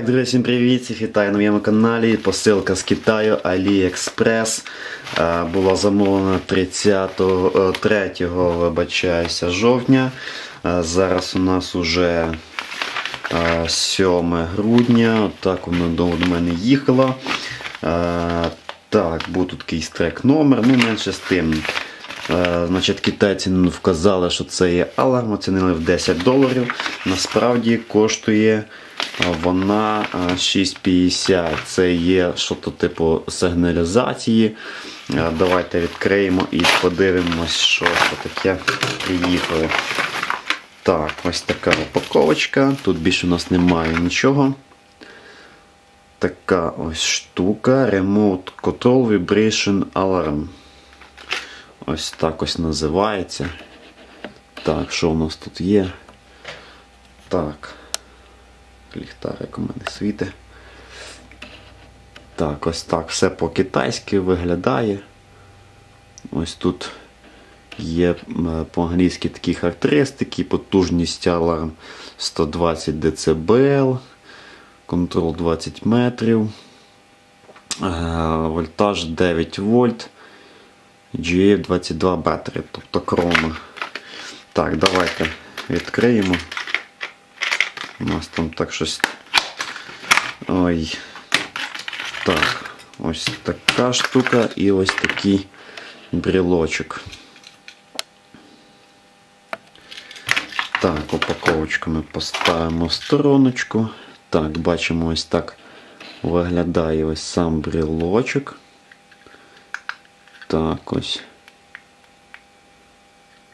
Так, друзі, всім привіт! Всіх Вітаю на моєму каналі. Посилка з Китаю AliExpress. Е, Була замовлена 33 вибачаюся, жовтня. Е, Зараз у нас уже е, 7 грудня. Так воно до мене їхало. Е, Так, був тут якийсь трек номер, ну менше з тим. Е, Значить, китайці вказали, що це є аларм, оцінили в 10 доларів. Насправді коштує е, вона е, 6,50. Це є що то типу сигналізації. Давайте відкриємо і подивимось, що це таке приїхало. Так, ось така упаковочка. Тут більше у нас немає нічого. Така ось штука. Remote Control Vibration Alarm. Ось так ось називається. Так, що у нас тут є? Так. Ліхтарик у мене світи. Так, ось так все по-китайськи виглядає. Ось тут є по-англійськи такі характеристики, потужність аларм 120 дБ, контроль 20 метрів, е, вольтаж 9 вольт. GF22 Battery, тобто крона. Так, давайте відкриємо. У нас там так щось. Ой. Так, ось така штука і ось такий брілочок. Так, упаковочку ми поставимо в стороночку. Так, бачимо, ось так виглядає ось сам брілочок. Так ось.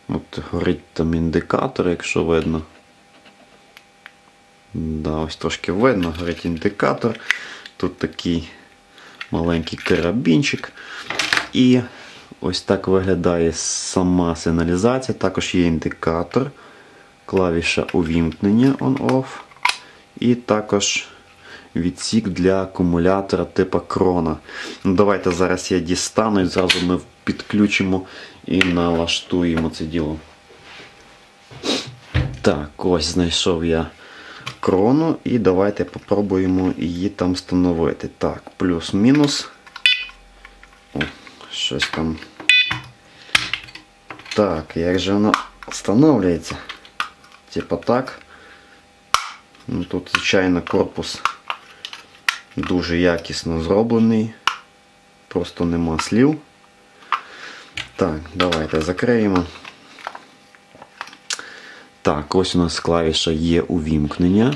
От горить там індикатор, якщо видно. Да, ось трошки видно, горить індикатор. Тут такий маленький карабінчик. І ось так виглядає сама сигналізація. Також є індикатор, клавіша увімкнення on-off. І також відсік для акумулятора типу крона. Ну, Давайте зараз я дістану і зразу ми підключимо і налаштуємо це діло. Так, ось знайшов я крону і давайте попробуємо її там встановити. Так, плюс-мінус. О, щось там. Так, як же воно встановлюється? Типа так. Ну, Тут, звичайно, корпус дуже якісно зроблений. Просто нема слів. Так, давайте закриємо. Так, ось у нас клавіша є увімкнення.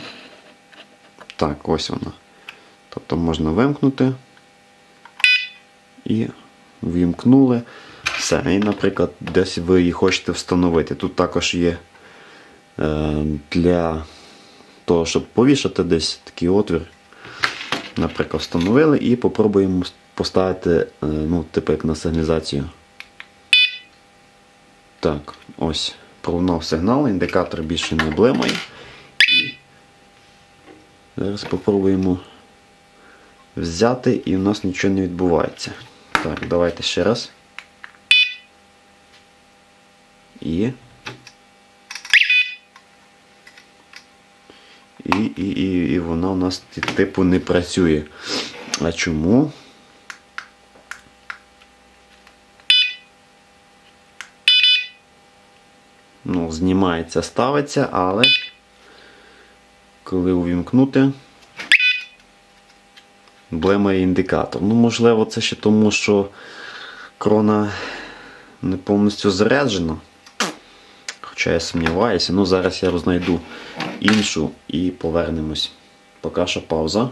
Так, ось вона. Тобто можна вимкнути. І вімкнули. Все. І, наприклад, десь ви її хочете встановити. Тут також є е, для того, щоб повішати десь такий отвір. Наприклад, встановили і попробуємо поставити, е, ну, типу як на сигналізацію. Так, ось. Пролунав сигнал, індикатор більше не блимає. І зараз спробуємо взяти і у нас нічого не відбувається. Так, давайте ще раз. І. І, і, і, і вона у нас типу не працює. А чому? Ну, знімається, ставиться, але коли увімкнути, блемає індикатор. Ну, можливо, це ще тому, що крона не повністю заряджена. Хоча я сумніваюся, ну зараз я знайду іншу і повернемось. Поки що пауза.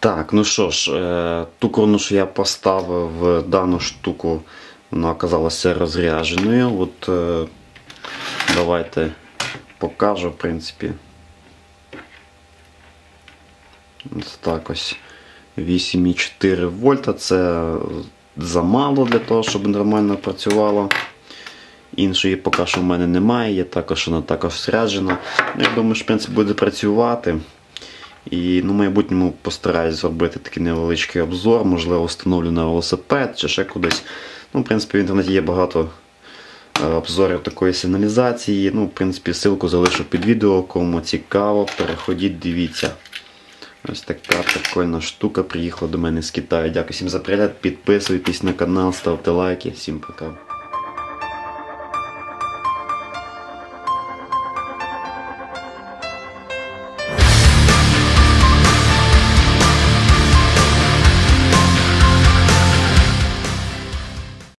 Так, ну що ж, е, ту крону, що я поставив в дану штуку, вона оказалася розрядженою. От е, давайте покажу, в принципі. Ось так ось 8,4 вольта. Це замало для того, щоб нормально працювало. Іншої поки що в мене немає, є також вона також всряджена. Ну, Я думаю, що в принципі буде працювати. І ну, в майбутньому постараюсь зробити такий невеличкий обзор, можливо, встановлю на велосипед чи ще кудись. Ну, В принципі, в інтернеті є багато обзорів такої сигналізації. Ну, В принципі, ссылку залишу під відео, кому цікаво, переходіть, дивіться. Ось така прикольна штука приїхала до мене з Китаю. Дякую всім за перегляд. Підписуйтесь на канал, ставте лайки. Всім пока.